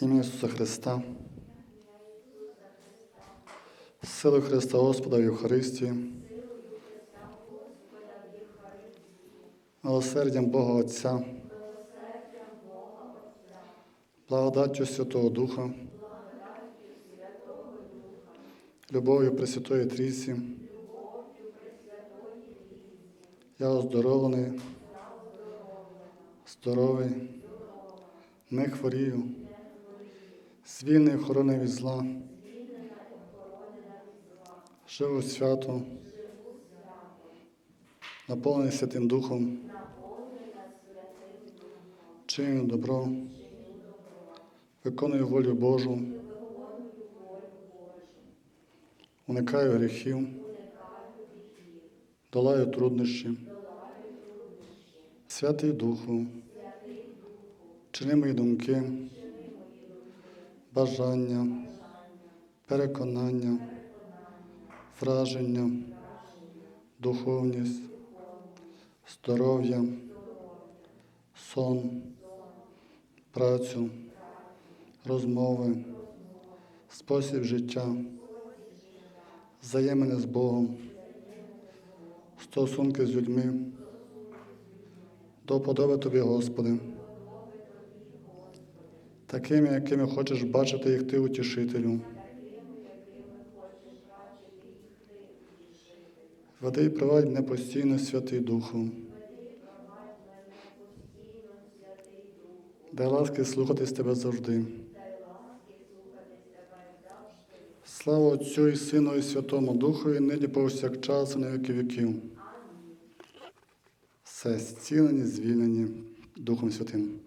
Ім'я Ісуса Христа. Силу Христа Господа в Євхаристії. Милосердям Бога Отця. Благодаттю Святого Духа. Любов'ю Пресвятої Трійці. Я оздоровлений, здоровий, не хворію, звільний охорони від зла, живу свято, наповнений Святим Духом, чиню добро, виконую волю Божу, уникаю гріхів, долаю труднощі. Святий Духу, чини мої думки, бажання, переконання, враження, духовність, здоров'я, сон, працю, розмови, спосіб життя, взаємини з Богом, стосунки з людьми. До подоби тобі, Господи, такими, якими хочеш бачити їх Ти утішителю. Веди і провадь мене постійно, Святий Духу. Дай ласки слухатись Тебе завжди. Слава Отцю і Сину, і Святому Духові, нині повсякчас, і на віки віків. Все зцілені, звільнені Духом Святим.